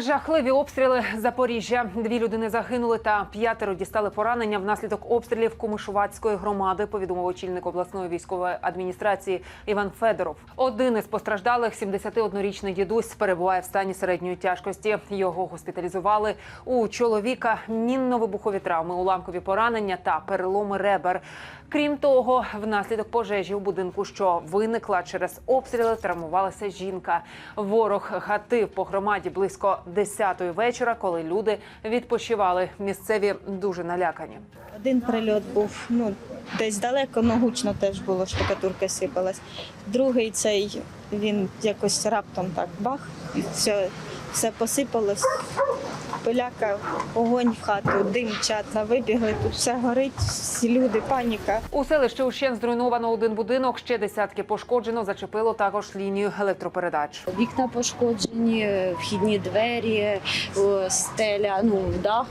Жахливі обстріли Запоріжжя. Дві людини загинули та п'ятеро дістали поранення внаслідок обстрілів Комишувацької громади. Повідомив очільник обласної військової адміністрації Іван Федоров. Один із постраждалих, 71-річний дідусь, перебуває в стані середньої тяжкості. Його госпіталізували. У чоловіка мінно-вибухові травми, уламкові поранення та переломи ребер. Крім того, внаслідок пожежі у будинку, що виникла через обстріли, травмувалася жінка. Ворог гатив по громаді близько 10-ї вечора, коли люди відпочивали. Місцеві дуже налякані. Один прильот був ну, десь далеко, но гучно теж було, штукатурка сипалась. Другий цей він якось раптом так бах, і все, все посипалось. Пиляка, огонь в хату, дим, чатна, вибігли, тут все горить, всі люди, паніка. У селищі ущен зруйновано один будинок, ще десятки пошкоджено. Зачепило також лінію електропередач. Вікна пошкоджені, вхідні двері, стеля, ну дах.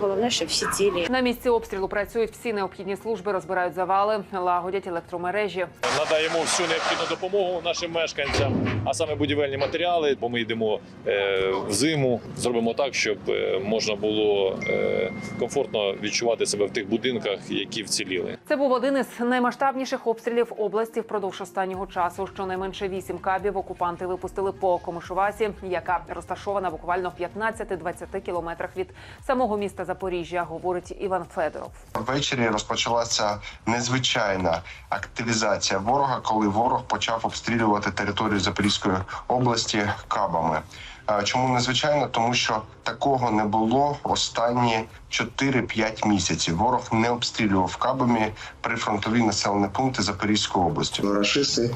Головне, що всі цілі. На місці обстрілу працюють всі необхідні служби, розбирають завали, лагодять електромережі. надаємо всю необхідну допомогу нашим мешканцям, а саме будівельні матеріали. Бо ми йдемо е, в зиму, зробимо так, щоб е, можна було е, комфортно відчувати себе в тих будинках, які вціліли. Це був один із наймасштабніших обстрілів області впродовж останнього часу. Щонайменше вісім кабів окупанти випустили по Комишувасі, яка розташована буквально в 15-20 кілометрах від самого міста Запоріжжя, говорить Іван Федоров. Ввечері розпочалася незвичайна активізація ворога, коли ворог почав обстрілювати територію Запорізької області кабами. Чому незвичайно? Тому що такого не було останні 4-5 місяців. Ворог не обстрілював кабами прифронтові населені пункти Запорізької області. Рашисти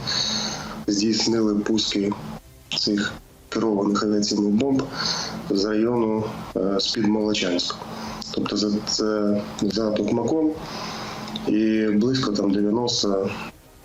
здійснили пуски цих керованих авіаційних бомб з району е, з-під Молочанська. Тобто за, це за Токмаком і близько там 90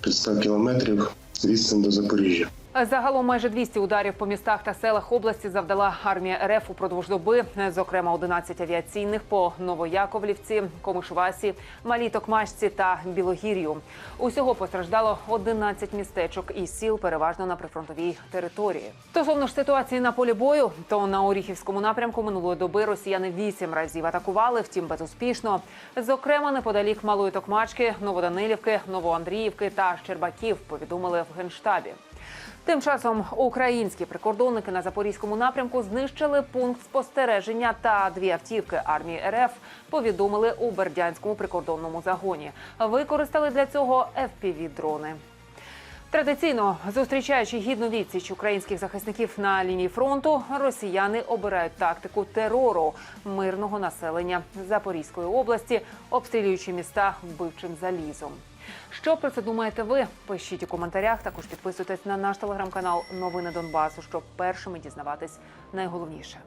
100 кілометрів відстань до Запоріжжя. Загалом майже 200 ударів по містах та селах області завдала армія РФ упродовж доби. Зокрема, 11 авіаційних по Новояковлівці, Комишвасі, Малій Токмачці та Білогір'ю. Усього постраждало 11 містечок і сіл, переважно на прифронтовій території. Стосовно ж ситуації на полі бою, то на Оріхівському напрямку минулої доби росіяни вісім разів атакували, втім безуспішно. Зокрема, неподалік Малої Токмачки, Новоданилівки, Новоандріївки та Щербаків повідомили в генштабі. Тим часом українські прикордонники на запорізькому напрямку знищили пункт спостереження та дві автівки армії РФ. Повідомили у Бердянському прикордонному загоні. Використали для цього fpv дрони. Традиційно зустрічаючи гідну відсіч українських захисників на лінії фронту, росіяни обирають тактику терору мирного населення Запорізької області, обстрілюючи міста вбивчим залізом. Що про це думаєте ви? Пишіть у коментарях. Також підписуйтесь на наш телеграм-канал Новини Донбасу, щоб першими дізнаватись найголовніше.